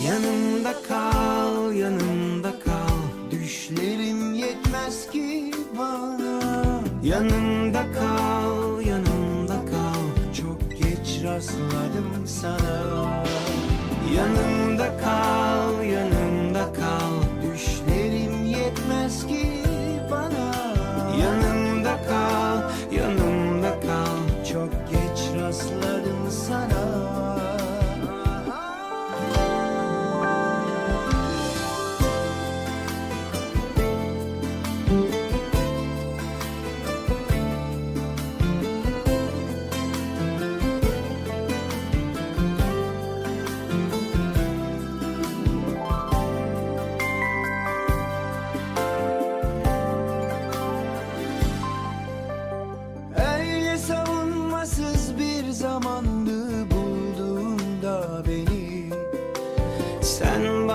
Yanımda kal, yanımda kal. Düşlerim yetmez ki bana. Yanımda kal, yanımda kal. Çok geç rastladım sana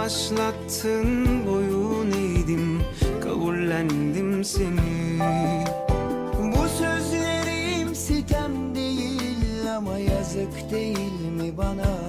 başlattın boyun eğdim Kabullendim seni. Bu sözlerim sitem değil ama yazık değil mi bana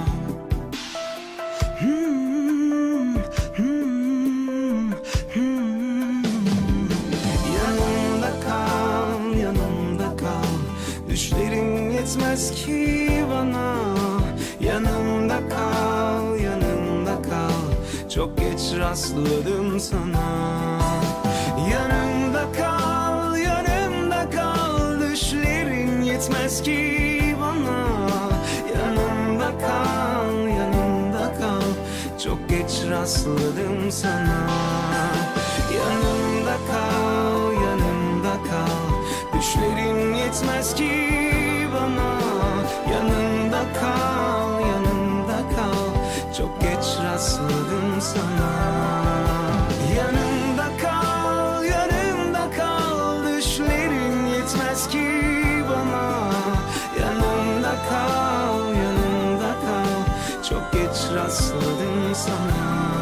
Düşlerim yetmez ki bana. Yanımda kal, yanımda kal. Çok geç rastladım sana. Yanımda kal, yanımda kal. Düşlerim yetmez ki bana. Yanımda kal, yanımda kal. Çok geç rastladım sana. Yanımda kal, rastladım sana. Yanımda kal, yanımda kal. Düşlerim yetmez ki bana. Yanımda kal, yanımda kal. Çok geç rastladım sana